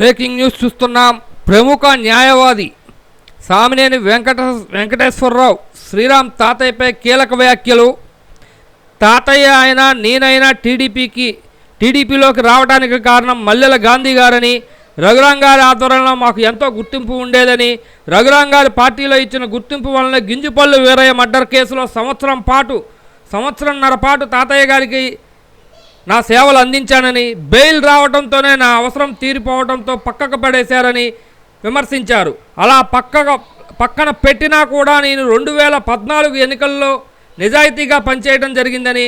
Breaking news చూస్తున్నాం. ప్రముఖ న్యాయవాది సామినేని వెంకట వెంకటేశ్వరరావు శ్రీరామ్ తాతయ్యపై కీలక వ్యాఖ్యలు. తాతయ్య అయినా నేనైనా టీడీపీకి టీడీపీలోకి రావడానికి కారణం మల్లెల గాంధీ గారని రఘురాం గారి ఆధ్వర్యంలో మాకు ఎంతో గుర్తింపు ఉండేదని రఘురాం గారి పార్టీలో ఇచ్చిన గుర్తింపు వలన గింజుపల్లు వీరయ్య మర్డర్ కేసులో సంవత్సరం పాటు సంవత్సరంన్నర పాటు తాతయ్య గారికి నా సేవలు అందించానని బెయిల్ రావడంతోనే నా అవసరం తీరిపోవడంతో పక్కకు పడేశారని విమర్శించారు. అలా పక్కగా పక్కన పెట్టినా కూడా నేను రెండు వేల పద్నాలుగు ఎన్నికల్లో నిజాయితీగా పనిచేయడం జరిగిందని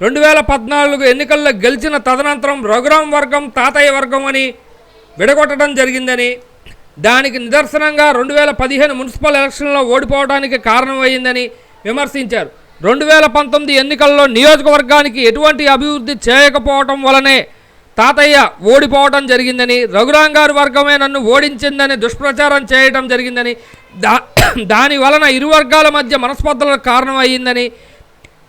రెండు వేల పద్నాలుగు ఎన్నికల్లో గెలిచిన తదనంతరం రఘురాం వర్గం తాతయ్య వర్గం అని విడగొట్టడం జరిగిందని దానికి నిదర్శనంగా రెండు వేల పదిహేను మున్సిపల్ ఎలక్షన్లో ఓడిపోవడానికి కారణమైందని విమర్శించారు. రెండు వేల పంతొమ్మిది ఎన్నికల్లో నియోజకవర్గానికి ఎటువంటి అభివృద్ధి చేయకపోవటం వలనే తాతయ్య ఓడిపోవడం జరిగిందని రఘురాం గారి వర్గమే నన్ను ఓడించిందని దుష్ప్రచారం చేయటం జరిగిందని దా దాని వలన ఇరు వర్గాల మధ్య మనస్పర్ధలకు కారణమయ్యిందని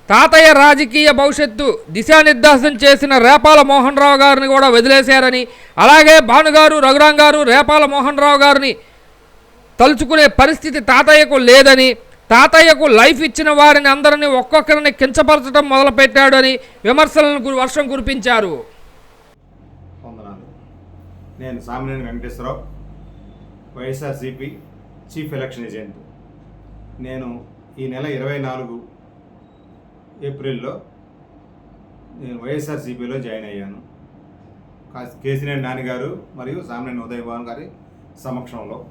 తాతయ్య రాజకీయ భవిష్యత్తు దిశానిర్దేశం చేసిన రేపాల మోహన్ రావు గారిని కూడా వదిలేశారని అలాగే భానుగారు రఘురాం గారు రేపాల మోహన్ రావు గారిని తలుచుకునే పరిస్థితి తాతయ్యకు లేదని తాతయ్యకు లైఫ్ ఇచ్చిన వారిని అందరినీ ఒక్కొక్కరిని కించపరచడం మొదలుపెట్టాడు అని విమర్శలను వర్షం కురిపించారు. నేను Samineni Venkateswara Rao YSRCP chief election agent. నేను ఈ నెల ఇరవై నాలుగు ఏప్రిల్లో నేను వైఎస్ఆర్సిపిలో జాయిన్ అయ్యాను. కా- కేసినేని నాన్నగారు మరియు సామినేని ఉదయ భవన్ గారి సమక్షంలో.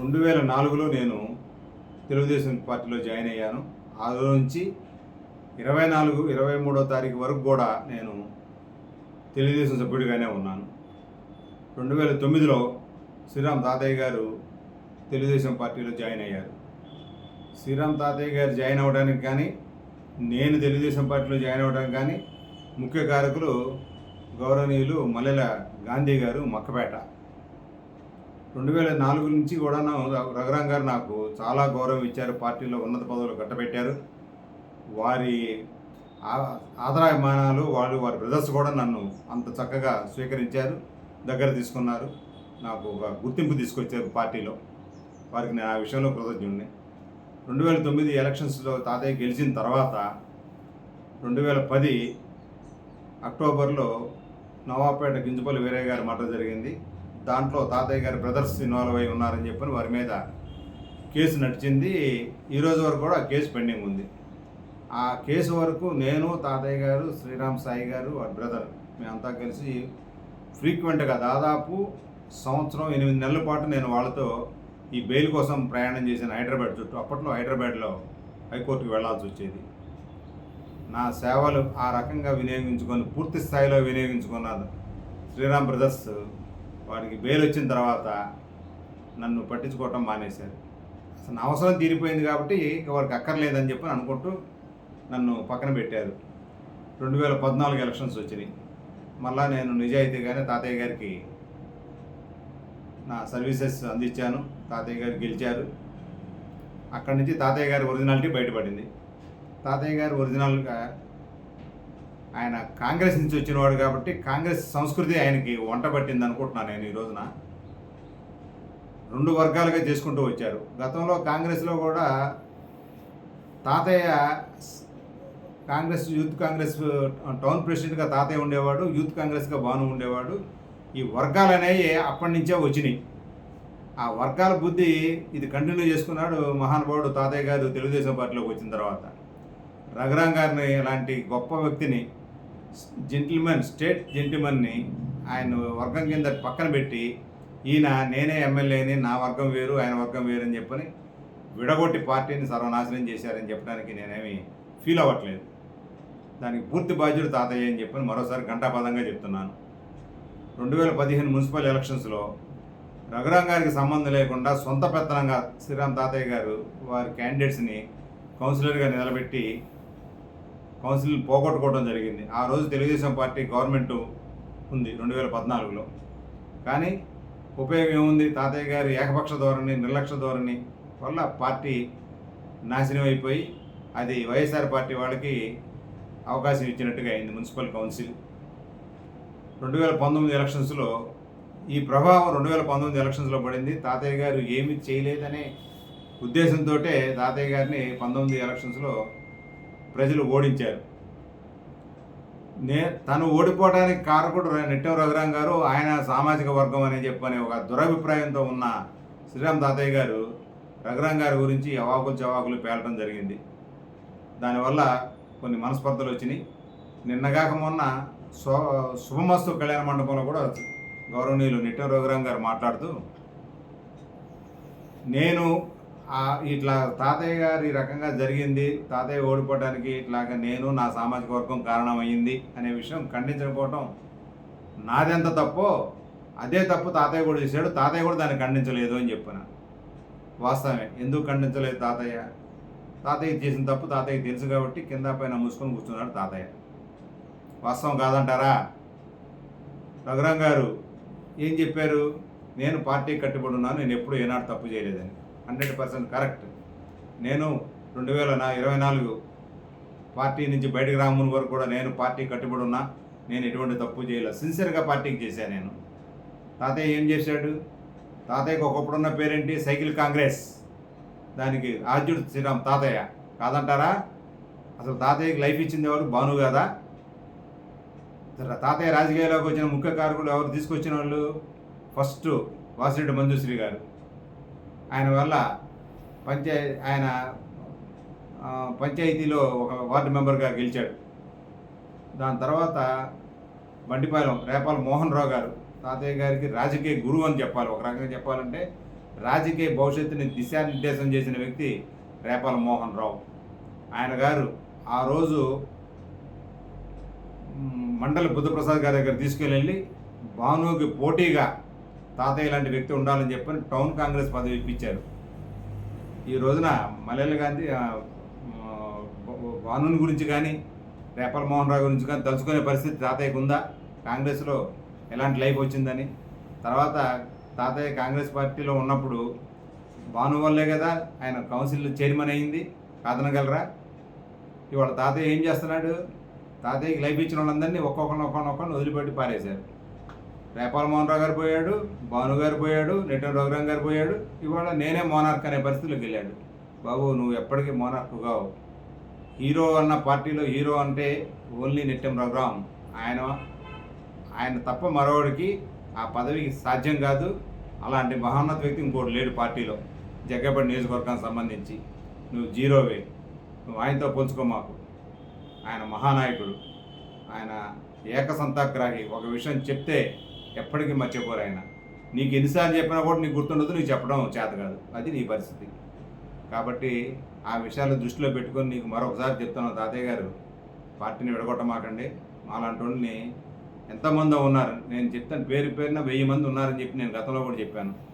రెండు వేల నాలుగులో నేను తెలుగుదేశం పార్టీలో జాయిన్ అయ్యాను. ఆ రోజు నుంచి ఇరవై నాలుగు ఇరవై మూడో తారీఖు వరకు కూడా నేను తెలుగుదేశం సభ్యుడిగానే ఉన్నాను. రెండు వేల తొమ్మిదిలో శ్రీరామ్ తాతయ్య గారు తెలుగుదేశం పార్టీలో జాయిన్ అయ్యారు. శ్రీరామ్ తాతయ్య గారు జాయిన్ అవ్వడానికి కానీ నేను తెలుగుదేశం పార్టీలో జాయిన్ అవ్వడానికి కానీ ముఖ్య కారకులు గౌరవనీయులు మల్లెల గాంధీ గారు మక్కపేట. రెండు వేల నాలుగు నుంచి కూడా రఘురామ్ గారు నాకు చాలా గౌరవం ఇచ్చారు. పార్టీలో ఉన్నత పదవులు కట్టబెట్టారు. వారి ఆదరాభిమానాలు వాళ్ళు వారి బ్రదర్స్ కూడా నన్ను అంత చక్కగా స్వీకరించారు. దగ్గర తీసుకున్నారు. నాకు ఒక గుర్తింపు తీసుకొచ్చారు పార్టీలో. వారికి నేను ఆ విషయంలో కృతజ్ఞుడిని రెండు వేల తొమ్మిది ఎలక్షన్స్లో తాతయ్య గెలిచిన తర్వాత రెండు వేల పది అక్టోబర్లో నవాబ్పేట గింజపల్లి వీరయ్య గారి మర్డర్ జరిగింది. దాంట్లో తాతయ్య గారి బ్రదర్స్ ఇన్వాల్వ్ అయి ఉన్నారని చెప్పని వారి మీద కేసు నడిచింది. ఈరోజు వరకు కూడా ఆ కేసు పెండింగ్ ఉంది. ఆ కేసు వరకు నేను తాతయ్య గారు శ్రీరామ్ సాయి గారు వారి బ్రదర్ మేమంతా కలిసి ఫ్రీక్వెంట్గా దాదాపు సంవత్సరం ఎనిమిది నెలల పాటు నేను వాళ్ళతో ఈ బెయిల్ కోసం ప్రయాణం చేసిన హైదరాబాద్ చుట్టూ అప్పట్లో హైదరాబాద్లో హైకోర్టుకు వెళ్ళాల్సి వచ్చేది. నా సేవలు ఆ రకంగా వినియోగించుకొని పూర్తి స్థాయిలో వినియోగించుకున్నారు శ్రీరామ్ బ్రదర్స్ వాడికి బెయిల్ వచ్చిన తర్వాత నన్ను పట్టించుకోవటం మానేశారు. అసలు నా అవసరం తీరిపోయింది కాబట్టి వాడికి వారికి అక్కర్లేదని చెప్పి అనుకుంటూ నన్ను పక్కన పెట్టారు. రెండు వేల పద్నాలుగు ఎలక్షన్స్ వచ్చినాయి. మళ్ళా నేను నిజాయితీగానే తాతయ్య గారికి నా సర్వీసెస్ అందించాను. తాతయ్య గారు గెలిచారు. అక్కడి నుంచి తాతయ్య గారి ఒరిజినాలిటీ బయటపడింది. తాతయ్య గారి ఒరిజినల్గా ఆయన కాంగ్రెస్ నుంచి వచ్చినవాడు కాబట్టి కాంగ్రెస్ సంస్కృతి ఆయనకి వంట పట్టింది అనుకుంటున్నాను నేను ఈ రోజున. రెండు వర్గాలుగా చేసుకుంటూ వచ్చారు. గతంలో కాంగ్రెస్లో కూడా తాతయ్య కాంగ్రెస్ యూత్ కాంగ్రెస్ టౌన్ ప్రెసిడెంట్గా తాతయ్య ఉండేవాడు యూత్ కాంగ్రెస్గా భాను ఉండేవాడు. ఈ వర్గాలు అనేవి అప్పటి నుంచే వచ్చినాయి. ఆ వర్గాల బుద్ధి ఇది కంటిన్యూ చేసుకున్నాడు మహానుభావుడు తాతయ్య గారు తెలుగుదేశం పార్టీలోకి వచ్చిన తర్వాత. రఘురాం గారిని లాంటి గొప్ప వ్యక్తిని జెంటిల్మెన్ స్టేట్ జెంటిల్మెన్ని ఆయన వర్గం కింద పక్కన పెట్టి ఈయన నేనే ఎమ్మెల్యేని నా వర్గం వేరు ఆయన వర్గం వేరు అని చెప్పని విడగొట్టి పార్టీని సర్వనాశనం చేశారని చెప్పడానికి నేనేమి ఫీల్ అవ్వట్లేదు. దానికి పూర్తి బాధ్యుడు తాతయ్య అని చెప్పని మరోసారి ఘంటాపదంగా చెప్తున్నాను. రెండు వేల పదిహేను మున్సిపల్ ఎలక్షన్స్లో రఘురాం గారికి సంబంధం లేకుండా సొంత పెత్తనంగా శ్రీరామ్ తాతయ్య గారు వారి క్యాండిడేట్స్ని కౌన్సిలర్గా నిలబెట్టి కౌన్సిల్ పోగొట్టుకోవడం జరిగింది. ఆ రోజు తెలుగుదేశం పార్టీ గవర్నమెంట్ ఉంది రెండు వేల పద్నాలుగులో. కానీ ఉపయోగం ఏముంది? తాతయ్య గారి ఏకపక్ష ధోరణి నిర్లక్ష్య ధోరణి వల్ల పార్టీ నాశనం అయిపోయి అది వైఎస్ఆర్ పార్టీ వాళ్ళకి అవకాశం ఇచ్చినట్టుగా అయింది మున్సిపల్ కౌన్సిల్. రెండు వేల పంతొమ్మిది ఎలక్షన్స్లో ఈ ప్రభావం రెండు వేల పంతొమ్మిది ఎలక్షన్స్లో పడింది. తాతయ్య గారు ఏమీ చేయలేదనే ఉద్దేశంతో తాతయ్య గారిని పంతొమ్మిది ఎలక్షన్స్లో ప్రజలు ఓడించారు. నే తను ఓడిపోవడానికి కారకుడు నెట్టం రఘురాం గారు ఆయన సామాజిక వర్గం అని చెప్పని ఒక దురభిప్రాయంతో ఉన్న శ్రీరామ్ తాతయ్య గారు రఘురాం గారి గురించి అవాకులు చవాకులు పేలటం జరిగింది. దానివల్ల కొన్ని మనస్పర్ధలు వచ్చినాయి. నిన్నగాక మొన్న సో శుభమస్తు కళ్యాణ మండపంలో కూడా గౌరవనీయులు నిట్టం రఘురాం గారు మాట్లాడుతూ నేను ఇట్లా తాతయ్య గారు ఈ రకంగా జరిగింది. తాతయ్య ఓడిపోవడానికి ఇట్లాగా నేను నా సామాజిక వర్గం కారణమైంది అనే విషయం ఖండించకపోవటం నాదెంత తప్పో అదే తప్పు తాతయ్య కూడా చేశాడు. తాతయ్య కూడా దాన్ని ఖండించలేదు అని చెప్పిన. వాస్తవమే. ఎందుకు ఖండించలేదు తాతయ్య? తాతయ్య చేసిన తప్పు తాతయ్యకి తెలుసు కాబట్టి కింద పైన మూసుకొని కూర్చున్నాడు తాతయ్య. వాస్తవం కాదంటారా? రఘురాం గారు ఏం చెప్పారు? నేను పార్టీ కట్టుబడి ఉన్నాను. నేను ఎప్పుడు ఏనాడు తప్పు చేయలేదని. Hundred percent correct. నేను రెండు వేల నా ఇరవై నాలుగు పార్టీ నుంచి బయటకు రాముని వరకు కూడా నేను పార్టీ కట్టుబడి ఉన్నా నేను ఎటువంటి తప్పు చేయలేదు సిన్సియర్గా పార్టీకి చేశాను నేను. తాతయ్య ఏం చేశాడు? తాతయ్యకి ఒకప్పుడున్న పేరేంటి? సైకిల్ కాంగ్రెస్. దానికి ఆద్యుడు శ్రీరామ్ తాతయ్య. కాదంటారా? అసలు తాతయ్యకి లైఫ్ ఇచ్చింది ఎవరు? భాను కదా సరే, తాతయ్య రాజకీయాల్లోకి వచ్చిన ముఖ్య కారకులు ఎవరు? తీసుకొచ్చిన వాళ్ళు? ఫస్ట్ వాసిరెడ్డి మంజుశ్రీ గారు. ఆయన వల్ల పంచాయ ఆయన పంచాయతీలో ఒక వార్డు మెంబర్గా గెలిచాడు. దాని తర్వాత బండిపాలెం రేపాల మోహన్ రావు గారు తాతయ్య గారికి రాజకీయ గురువు అని చెప్పాలి. ఒక రకంగా చెప్పాలంటే రాజకీయ భవిష్యత్తుని దిశానిర్దేశం చేసిన వ్యక్తి రేపాల మోహన్ రావు. ఆయన గారు ఆ రోజు మండలి బుద్ధప్రసాద్ గారి దగ్గర తీసుకెళ్ళి భానుకి పోటీగా తాతయ్య లాంటి వ్యక్తి ఉండాలని చెప్పని టౌన్ కాంగ్రెస్ పదవి ఇప్పించారు. ఈ రోజున మల్లెల గాంధీ వానుని గురించి కానీ రేపల్ మోహన్ రావు గురించి కానీ తలుచుకునే పరిస్థితి తాతయ్యకు ఉందా? కాంగ్రెస్లో ఎలాంటి లైఫ్ వచ్చిందని? తర్వాత తాతయ్య కాంగ్రెస్ పార్టీలో ఉన్నప్పుడు భాను వల్లే కదా ఆయన కౌన్సిల్ చైర్మన్ అయింది. కాదనగలరా? ఇవాళ తాతయ్య ఏం చేస్తున్నాడు? తాతయ్యకి లైఫ్ ఇచ్చిన వాళ్ళందరినీ ఒక్కొక్కరిని ఒక్కొక్కరిని వదిలిపెట్టి పారేశారు. రేపాల మోహన్ రావు గారు పోయాడు భాను గారు పోయాడు నెట్టం రఘురాం గారు పోయాడు. ఇవాళ నేనే మోనార్క్ అనే పరిస్థితిలోకి వెళ్ళాడు. బాబు నువ్వు ఎప్పటికీ మోనార్క్ కావు. హీరో అన్న పార్టీలో హీరో అంటే ఓన్లీ నిత్యం రఘురాం ఆయన ఆయన తప్ప మరొకడికి ఆ పదవికి సాధ్యం కాదు. అలాంటి మహోన్నత వ్యక్తి ఇంకోటి లేడు పార్టీలో జగ్గపడి నియోజకవర్గానికి సంబంధించి. నువ్వు జీరోవే. నువ్వు ఆయనతో పోల్చుకో మాకు. ఆయన మహానాయకుడు. ఆయన ఏకసంతాగ్రాహి. ఒక విషయం చెప్తే ఎప్పటికీ మర్చిపోరు ఆయన నీకు ఎన్నిసార్లు చెప్పినా కూడా నీకు గుర్తుండదు నీకు చెప్పడం చేత కాదు. అది నీ పరిస్థితి. కాబట్టి ఆ విషయాలు దృష్టిలో పెట్టుకొని నీకు మరొకసారి చెప్తున్నాను తాతయ్య గారు పార్టీని విడగొట్టమాకండి. మాలాంటి వాళ్ళని ఎంతమందో ఉన్నారు. నేను చెప్తాను పేరు పేరున వెయ్యి మంది ఉన్నారని చెప్పి నేను గతంలో కూడా చెప్పాను.